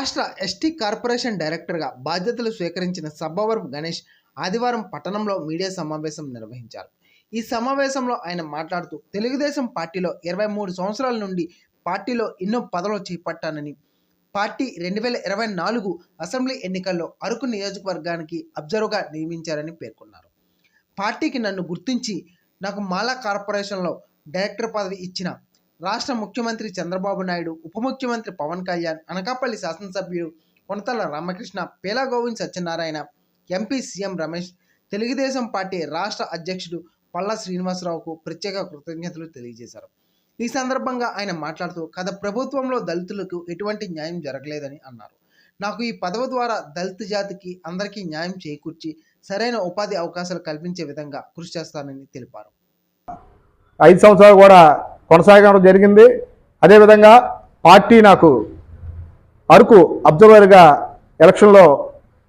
రాష్ట్ర ST corporation డైరెక్టర్గా బాధ్యతలు స్వీకరించిన సబ్బవరపు గణేష్ ఆదివారం పట్టణంలో మీడియా సమావేశం నిర్వహించారు. ఈ సమావేశంలో ఆయన మాట్లాడుతూ తెలుగుదేశం పార్టీలో ఇరవై మూడు సంవత్సరాల నుండి పార్టీలో ఎన్నో పదవులు చేపట్టానని పార్టీ రెండు వేల ఇరవై నాలుగు అసెంబ్లీ ఎన్నికల్లో అరకు నియోజకవర్గానికి అబ్జర్వ్గా నియమించారని పేర్కొన్నారు. పార్టీకి నన్ను గుర్తించి నాకు మాలా కార్పొరేషన్లో డైరెక్టర్ పదవి ఇచ్చిన రాష్ట్ర ముఖ్యమంత్రి చంద్రబాబు నాయుడు ఉప ముఖ్యమంత్రి పవన్ కళ్యాణ్ అనకాపల్లి శాసనసభ్యుడు Konathala Ramakrishna Pela Govind Satyanarayana MP CM Ramesh Telugu Desam party రాష్ట్ర అధ్యక్షుడు పల్లా శ్రీనివాసరావుకు ప్రత్యేక కృతజ్ఞతలు తెలియజేశారు. ఈ సందర్భంగా ఆయన మాట్లాడుతూ గత ప్రభుత్వంలో దళితులకు ఎటువంటి న్యాయం జరగలేదని అన్నారు. నాకు ఈ పదవి ద్వారా దళిత జాతికి అందరికీ న్యాయం చేకూర్చి సరైన ఉపాధి అవకాశాలు కల్పించే విధంగా కృషి చేస్తానని తెలిపారు. ఐదు సంవత్సరాలు కూడా కొనసాగడం జరిగింది. అదేవిధంగా పార్టీ నాకు అరకు అబ్జర్వర్గా ఎలక్షన్లో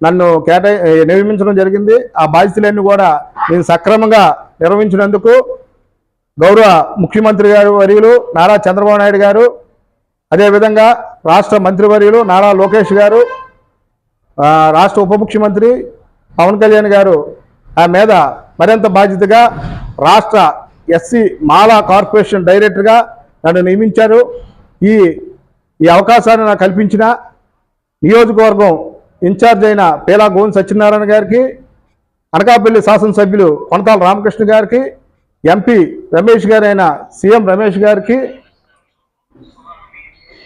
నన్ను కేటాయి నియమించడం జరిగింది. ఆ బాధ్యతలన్నీ కూడా నేను సక్రమంగా నిర్వహించినందుకు గౌరవ ముఖ్యమంత్రి గారు వర్యులు నారా చంద్రబాబు నాయుడు గారు అదేవిధంగా రాష్ట్ర మంత్రివర్యులు నారా లోకేష్ గారు రాష్ట్ర ఉప ముఖ్యమంత్రి పవన్ కళ్యాణ్ గారు ఆ మీద మరింత బాధ్యతగా రాష్ట్ర ఎస్సీ మాలా కార్పొరేషన్ డైరెక్టర్గా నన్ను నియమించారు. ఈ ఈ అవకాశాన్ని నాకు కల్పించిన నియోజకవర్గం ఇన్ఛార్జ్ అయిన పేలా గోవింద్ సత్యనారాయణ గారికి అనకాపల్లి శాసనసభ్యులు కొనతాల రామకృష్ణ గారికి ఎంపీ రమేష్ గారైన సీఎం రమేష్ గారికి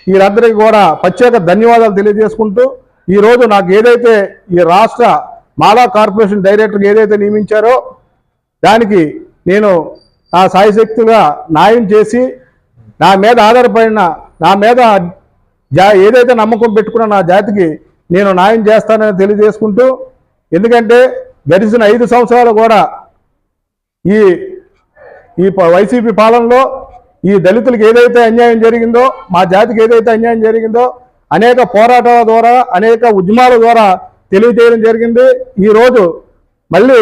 వీరందరికీ కూడా ప్రత్యేక ధన్యవాదాలు తెలియజేసుకుంటూ ఈరోజు నాకు ఏదైతే ఈ రాష్ట్ర మాలా కార్పొరేషన్ డైరెక్టర్ ఏదైతే నియమించారో దానికి నేను నా సాయశక్తిగా న్యాయం చేసి నా మీద ఆధారపడిన నా మీద జా ఏదైతే నమ్మకం పెట్టుకున్న నా జాతికి నేను న్యాయం చేస్తానని తెలియజేసుకుంటూ ఎందుకంటే గడిచిన ఐదు సంవత్సరాలు కూడా ఈ ఈ వైసీపీ పాలనలో ఈ దళితులకు ఏదైతే అన్యాయం జరిగిందో మా జాతికి ఏదైతే అన్యాయం జరిగిందో అనేక పోరాటాల ద్వారా అనేక ఉద్యమాల ద్వారా తెలియజేయడం జరిగింది. ఈరోజు మళ్ళీ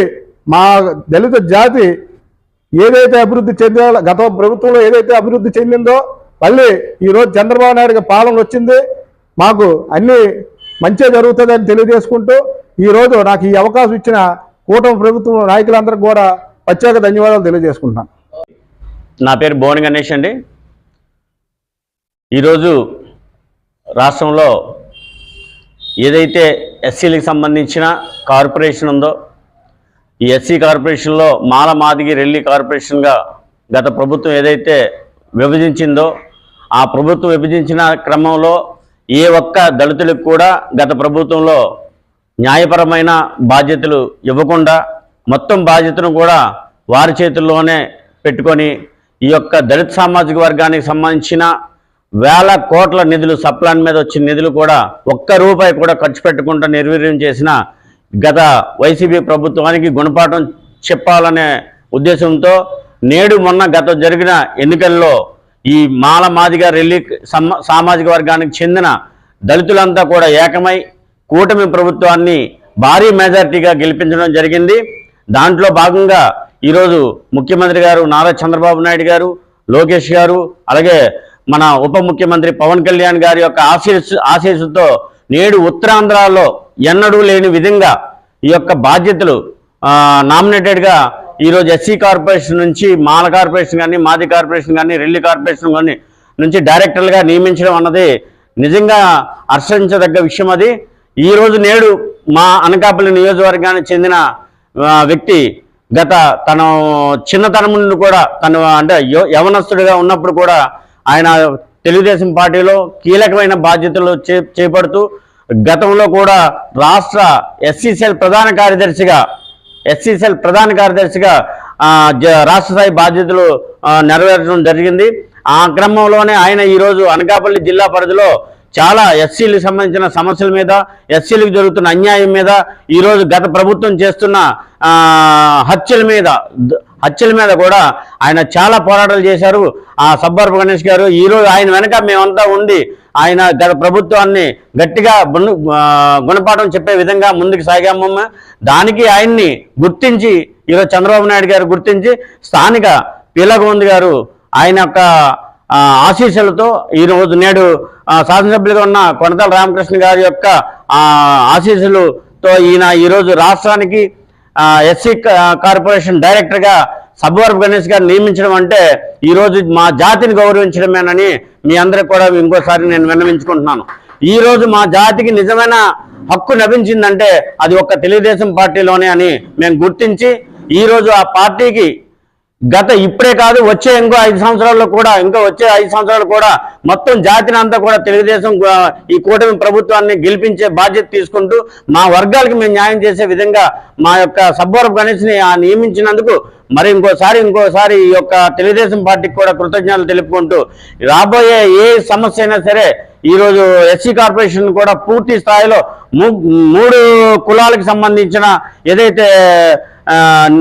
మా దళిత జాతి ఏదైతే అభివృద్ధి చెందో గత ప్రభుత్వంలో ఏదైతే అభివృద్ధి చెందిందో మళ్ళీ ఈరోజు చంద్రబాబు నాయుడు పాలన వచ్చింది. మాకు అన్ని మంచిగా జరుగుతుందని తెలియజేసుకుంటూ ఈరోజు నాకు ఈ అవకాశం ఇచ్చిన కూటమి ప్రభుత్వం నాయకులందరికీ కూడా ప్రత్యేక ధన్యవాదాలు తెలియజేసుకుంటున్నాను. నా పేరు భువన్ గణేష్ అండి. ఈరోజు రాష్ట్రంలో ఏదైతే ఎస్సీలకు సంబంధించిన కార్పొరేషన్ ఉందో ఈ ఎస్సీ కార్పొరేషన్లో మాల మాదిగి రెల్లి కార్పొరేషన్గా గత ప్రభుత్వం ఏదైతే విభజించిందో ఆ ప్రభుత్వం విభజించిన క్రమంలో ఏ ఒక్క దళితులకు కూడా గత ప్రభుత్వంలో న్యాయపరమైన బాధ్యతలు ఇవ్వకుండా మొత్తం బాధ్యతను కూడా వారి చేతుల్లోనే పెట్టుకొని ఈ యొక్క దళిత సామాజిక వర్గానికి సంబంధించిన వేల కోట్ల నిధులు సప్లాన్ మీద వచ్చిన నిధులు కూడా ఒక్క రూపాయి కూడా ఖర్చు పెట్టకుండా నిర్వీర్యం చేసిన గత వైసీపీ ప్రభుత్వానికి గుణపాఠం చెప్పాలనే ఉద్దేశంతో నేడు మొన్న గత జరిగిన ఎన్నికల్లో ఈ మాల మాదిగ రెల్లి సామాజిక వర్గానికి చెందిన దళితులంతా కూడా ఏకమై కూటమి ప్రభుత్వాన్ని భారీ మెజార్టీగా గెలిపించడం జరిగింది. దాంట్లో భాగంగా ఈరోజు ముఖ్యమంత్రి గారు నారా చంద్రబాబు నాయుడు గారు లోకేష్ గారు అలాగే మన ఉప ముఖ్యమంత్రి పవన్ కళ్యాణ్ గారి యొక్క ఆశీస్ ఆశీస్సుతో నేడు ఉత్తరాంధ్రలో ఎన్నడూ లేని విధంగా ఈ యొక్క బాధ్యతలు నామినేటెడ్గా ఈరోజు ఎస్సీ కార్పొరేషన్ నుంచి మాల కార్పొరేషన్ కానీ మాది కార్పొరేషన్ కానీ రెల్లి కార్పొరేషన్ కానీ నుంచి డైరెక్టర్లుగా నియమించడం అన్నది నిజంగా హర్షించదగ్గ విషయం అది. ఈరోజు నేడు మా అనకాపల్లి నియోజకవర్గానికి చెందిన వ్యక్తి గత తను చిన్నతనం నుండి కూడా తను అంటే యవనస్తుడిగా ఉన్నప్పుడు కూడా ఆయన తెలుగుదేశం పార్టీలో కీలకమైన బాధ్యతలు చే చేపడుతూ గతంలో కూడా రాష్ట్ర ఎస్సీసీఎల్ ప్రధాన కార్యదర్శిగా ఎస్సీసీఎల్ ప్రధాన కార్యదర్శిగా జ- రాష్ట్ర స్థాయి బాధ్యతలు నెరవేర్చడం జరిగింది. ఆ క్రమంలోనే ఆయన ఈరోజు అనకాపల్లి జిల్లా పరిధిలో చాలా ఎస్సీలకు సంబంధించిన సమస్యల మీద ఎస్సీలకు జరుగుతున్న అన్యాయం మీద ఈరోజు గత ప్రభుత్వం చేస్తున్న హత్యల మీద హత్యల మీద కూడా ఆయన చాలా పోరాటాలు చేశారు. ఆ సబ్బర్ప గణేష్ గారు ఈరోజు ఆయన వెనక మేమంతా ఉండి ఆయన గత ప్రభుత్వాన్ని గట్టిగా గుణపాఠం చెప్పే విధంగా ముందుకు సాగాము. దానికి ఆయన్ని గుర్తించి ఈరోజు చంద్రబాబు నాయుడు గారు గుర్తించి స్థానిక పీలగోంద్ గారు ఆయన యొక్క ఆశీస్సులతో ఈరోజు నేడు శాసనసభ్యులుగా ఉన్న కొనతల రామకృష్ణ గారి యొక్క ఆశీస్సులతో ఈయన ఈరోజు రాష్ట్రానికి ఎస్సీ కార్పొరేషన్ డైరెక్టర్గా సబ్బవరపు గణేష్ గారు నియమించడం అంటే ఈరోజు మా జాతిని గౌరవించడమేనని మీ అందరికి కూడా ఇంకోసారి నేను విన్నవించుకుంటున్నాను. ఈరోజు మా జాతికి నిజమైన హక్కు లభించిందంటే అది ఒక్క తెలుగుదేశం పార్టీలోనే అని మేము గుర్తించి ఈరోజు ఆ పార్టీకి గత ఇప్పుడే కాదు వచ్చే ఇంకో ఐదు సంవత్సరాల్లో కూడా ఇంకా వచ్చే ఐదు సంవత్సరాలు కూడా మొత్తం జాతిని అంతా కూడా తెలుగుదేశం ఈ కూటమి ప్రభుత్వాన్ని గెలిపించే బాధ్యత తీసుకుంటూ మా వర్గాలకు మేము న్యాయం చేసే విధంగా మా యొక్క సబ్బవరపు గణేష్ని ఆ నియమించినందుకు మరి ఇంకోసారి ఇంకోసారి ఈ యొక్క తెలుగుదేశం పార్టీకి కూడా కృతజ్ఞతలు తెలుపుకుంటూ రాబోయే ఏ సమస్య అయినా సరే ఈరోజు ఎస్సీ కార్పొరేషన్ కూడా పూర్తి స్థాయిలో మూడు కులాలకు సంబంధించిన ఏదైతే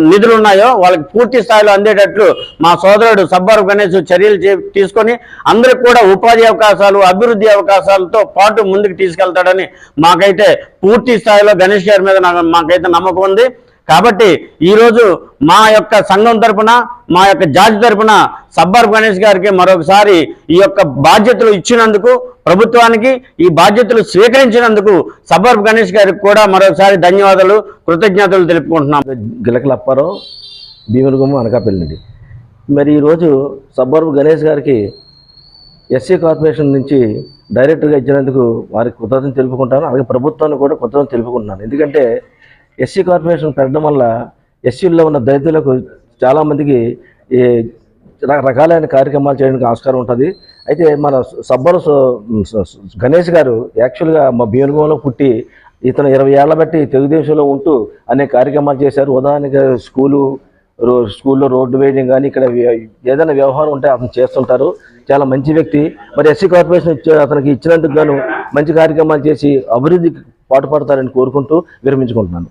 నిధులు ఉన్నాయో వాళ్ళకి పూర్తి స్థాయిలో అందేటట్లు మా సోదరుడు సబ్బారు గణేష్ చర్యలు చే- తీసుకొని అందరికి కూడా ఉపాధి అవకాశాలు అభివృద్ధి అవకాశాలతో పాటు ముందుకు తీసుకెళ్తాడని మాకైతే పూర్తి స్థాయిలో గణేష్ గారి మీద మాకైతే నమ్మకం ఉంది. కాబట్టి ఈరోజు మా యొక్క సంఘం తరపున మా యొక్క జాతి తరపున సబ్బార్ గణేష్ గారికి మరొకసారి ఈ యొక్క బాధ్యతలు ఇచ్చినందుకు ప్రభుత్వానికి ఈ బాధ్యతలు స్వీకరించినందుకు సబ్బార్ గణేష్ గారికి కూడా మరొకసారి ధన్యవాదాలు కృతజ్ఞతలు తెలుపుకుంటున్నాం. గిలకల అప్పారావు భీములగుమ్మ అనకాపల్లి మరి ఈరోజు సబ్బవరపు గణేష్ గారికి ఎస్సీ కార్పొరేషన్ నుంచి డైరెక్టర్గా ఇచ్చినందుకు వారికి కృతజ్ఞతలు తెలుపుకుంటాను అలాగే ప్రభుత్వాన్ని కూడా కృతజ్ఞతలు తెలుపుకుంటున్నాను. ఎందుకంటే ఎస్సీ కార్పొరేషన్ పెట్టడం వల్ల ఎస్సీల్లో ఉన్న దళితులకు చాలామందికి ఈ రకరకాలైన కార్యక్రమాలు చేయడానికి ఆస్కారం ఉంటుంది. అయితే మన సబ్బరు గణేష్ గారు యాక్చువల్గా మా భీమనగంలో పుట్టి ఇతను ఇరవై ఏళ్ళ బట్టి తెలుగుదేశంలో ఉంటూ అనేక కార్యక్రమాలు చేశారు. ఉదాహరణకి స్కూలు రో స్కూల్లో రోడ్డు వేయడం కానీ ఇక్కడ ఏదైనా వ్యవహారం ఉంటే అతను చేస్తుంటారు. చాలా మంచి వ్యక్తి. మరి ఎస్సీ కార్పొరేషన్ ఇచ్చే అతనికి ఇచ్చినందుకు గాను మంచి కార్యక్రమాలు చేసి అభివృద్ధికి పాటుపడతారని కోరుకుంటూ విరమించుకుంటున్నాను.